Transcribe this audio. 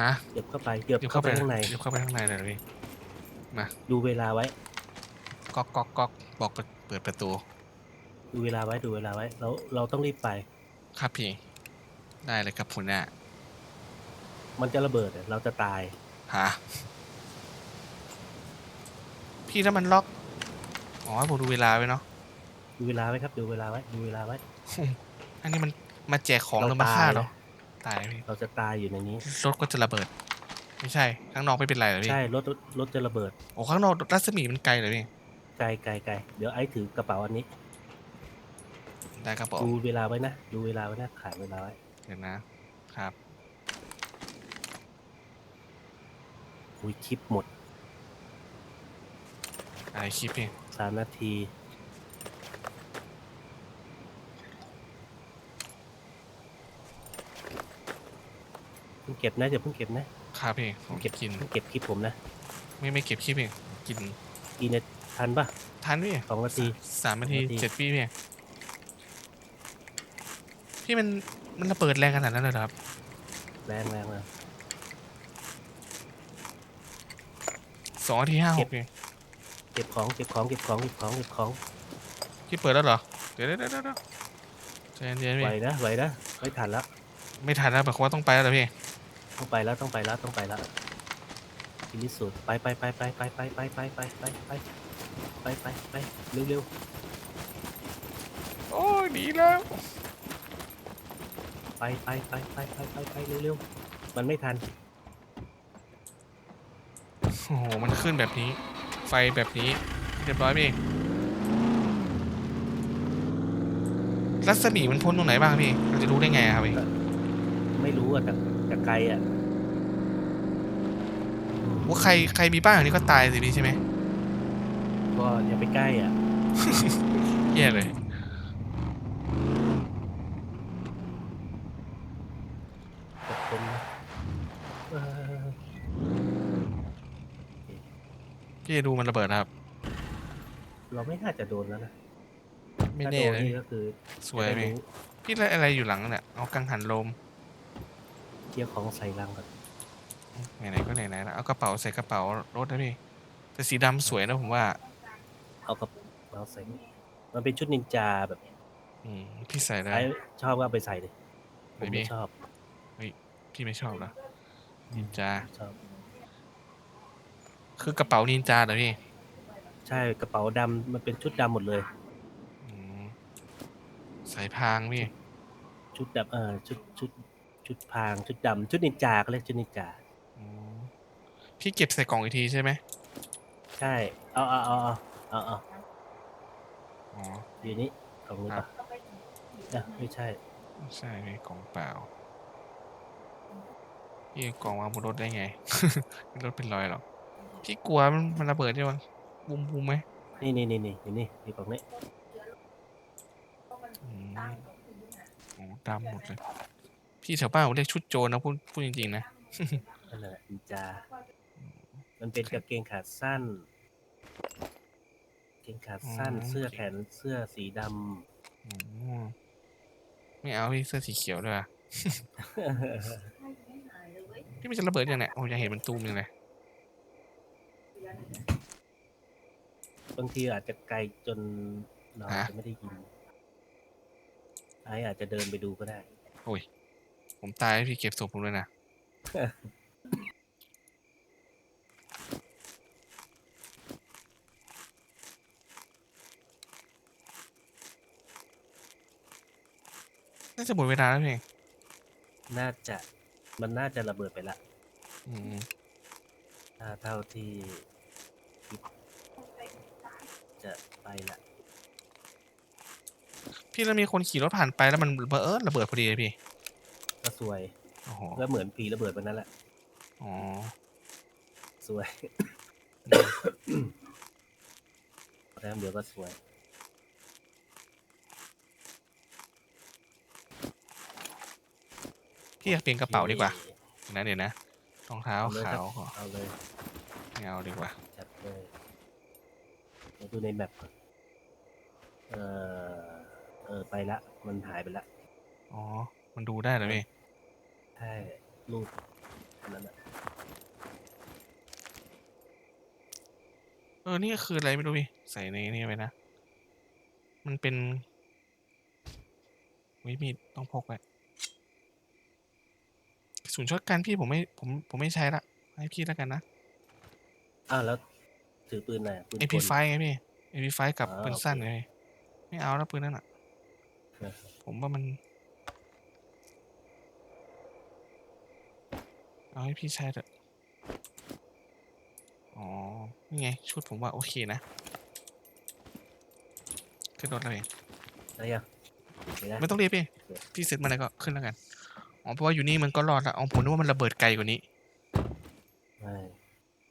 ฮะเหยียบเข้าไปเหยียบเดี๋ยวเข้าเข้าไปไปข้างในเดี๋ยวเข้าไปข้างในเลยพี่ดูเวลาไว้ ก๊อกก๊อกก๊อกบอกเปิดประตู ดูเวลาไว้ดูเวลาไว้ เราเราต้องรีบไป ครับพี่ ได้เลยครับคุณน่ะมันจะระเบิดอะเราจะตาย ฮะพี่ถ้ามันล็อก อ๋อให้ผมดูเวลาไว้เนาะ ดูเวลาไว้ครับ ดูเวลาไว้ดูเวลาไว้ อันนี้มันมาแจกของหเรารือมาฆ่าตายเหรอนะ ตายพี่เราจะตายอยู่ในนี้ รถก็จะระเบิด ไม่ใช่ ข้างนอกไม่เป็นไรเหรอพี่ใช่รถรถรถจะระเบิดโอ้ข้างนอกรัศมีมันไกลเลยพี่ไกลไกลไกลเดี๋ยวไอ้ถือกระเป๋าอันนี้ ได้ครับผมดูเวลาไว้นะดูเวลาไว้นะขายเวลาไว้เดี๋ยวนะครับอุ้ยคลิปหมดอะไรคลิปพี่สามนาที เพิ่งเก็บนะอย่าเพิ่งเก็บนะครับพี่ผมเก็บกินเพิ่งเก็บคลิปผมนะไม่ไม่เก็บคลิปพี่กินอีเน็ตทันปะทันพี่สองนาที สามนาทีสามนาที เจ็ดพี่พี่พี่มันมันระเบิดแรงขนาดนั้นเลยเหรอครับแรงแรงแรง สองนาทีห้าหเก็กบ พี่เก็บของเก็บของเก็บของเก็บของเก็บของพี่เปิดแล้วเหรอเดี๋ยวเดี๋ยวเดี๋ยวเดี๋ยวใจเย็นๆไหวพี่นะไหวนะไม่ทันแล้วไม่ทันแล้วแบบว่าต้องไปแล้วเหรอพี่ ต้องไปแล้วต้องไปแล้วต้องไปแล้วทีนี้สุดไปไปไปไปไปไปไปไปไปไปไปไปไปไปเร็วเร็วโอ้ยหนีแล้วไปไปไปไปไปไปไปเร็วเร็วมันไม่ทันโอ้โหมันขึ้นแบบนี้ ไฟแบบนี้เรียบร้อยพี่รัศมีมันพ้นตรงไหนบ้างพี่เราจะรู้ได้ไงอะครับพี่ไม่รู้อะแต่ แต่ไกลอะอืมว่าใครใครมีบ้านอย่างนี้ก็ตายสิพี่ใช่ไหมก็อย่าไปใกล้อะ แย่เลย ขอบคุณนะเออพี่จะดูมันระเบิดนะครับ เราไม่น่าจะโดนแล้วนะไม่ถ้าแน่โดนเลยนี่ก็คือสวยจะไหมได้รู้พี่อะไรอะไรอยู่หลังเนี่ยเอากังหันลม เคลียร์ของใส่ลังก่อนไหนๆก็ไหนๆแล้วเอากระเป๋าใส่กระเป๋ารถนะพี่แต่สีดำสวยนะผมว่า เอากับเราใส่มันเป็นชุดนินจาแบบอืมพี่ใส่ได้ไอ้ชอบก็เอาไปใส่เลยผมไม่มีไม่ชอบพี่ไม่ชอบเหรอนินจาชอบ คือกระเป๋านินจาเหรอพี่ใช่กระเป๋าดำมันเป็นชุดดำหมดเลย อืมสายพรางพี่ชุดดำเออชุดชุด ชุดพรางชุดดำชุดนินจาก็เรียกชุดนินจาอืมพี่เก็บใส่กล่องอีกทีใช่ไหมใช่เอาเอาเอาเอาเอาเอาอ๋อ อยู่นี่กล่องนี้ครัปะบ อะไม่ใช่ไม่ใช่พี่กล่องเปล่าพี่เอากล่องวางบนรถได้ไง รถเป็นรอยหรอกพี่กลัวมันมันระเบิดใช่ไหมบูมบูมไหมนี่นี่นี่นี่อยู่นี่นี่กล่องนี้อืมโอ้ดำหมดเลย พี่แถวบ้านผมเรียกชุดโจรนะพูดพูดจริงๆนะนั่นแหละนินจา มันเป็นกางเกงขาสั้นกางเกงขาสั้นอ๋อเสื้อแขนเสื้อสีดอืมไม่เอาพี่เสื้อสีเขียวด้วยอะำพี่มันจะระเบิดยังไงโอ้ยังเห็นมันตูมยังไงบางทีอาจจะไกลจนเราจะไม่ได้ยินไอ้อาจจะเดินไปดูก็ได้ ผมตายให้พี่เก็บศพผมเลยนะ น่าจะหมดเวลาแล้วพี่น่าจะมันน่าจะระเบิดไปละอืมถ้าเท่าที่คิดจะไปละพี่แล้วมีคนขี่รถผ่านไปแล้วมันเออระเบิดพอดีเลยพี่ก็ สวยโอ้โหก็เหมือนผีระเบิดวันนั้นแหละอ๋อสวยแล้วเดี๋ยวก็สวย พี่อยากเปลี่ยนกระเป๋าดีกว่านะเดี๋ยวนะรองเท้าเอาเลยคขารับวขอเอาเลยไม่เอาดีกว่าจัดเลยเดี๋ยวดูในแมปก่อนเออเออไปละ มันหายไปละ อ๋อ มันดูได้เหรอพี่ ใช่รูปอันนั้นน่ะเออ นี่คืออะไรไม่รู้พี่ ใส่ในนี่ไปนะ มันเป็นวิมีดต้องพกไว้กระสุนช็อตกันพี่ผมไม่ผมผมไม่ใช้ละ ให้พี่แล้วกันนะ อ้าวแล้วถือปืนไหนอะปืนกล MP5 ไงพี่ MP5 กับอ่าปืนโอเคสั้นไงไม่เอาแล้วปืนนั่นอะนะครับผมว่ามัน เอาให้พี่ใช้เถอะ อ๋อ นี่ไง ชุดผมว่าโอเคนะ ขึ้นรถเลยได้ยังเห็นไหมไม่ต้องรีบพี่โอเคพี่เสร็จมาแล้วก็ขึ้นแล้วกัน อ๋อ เพราะว่าอยู่นี่มันก็รอดละอ๋อผมนึกว่ามันระเบิดไกลกว่านี้ใช่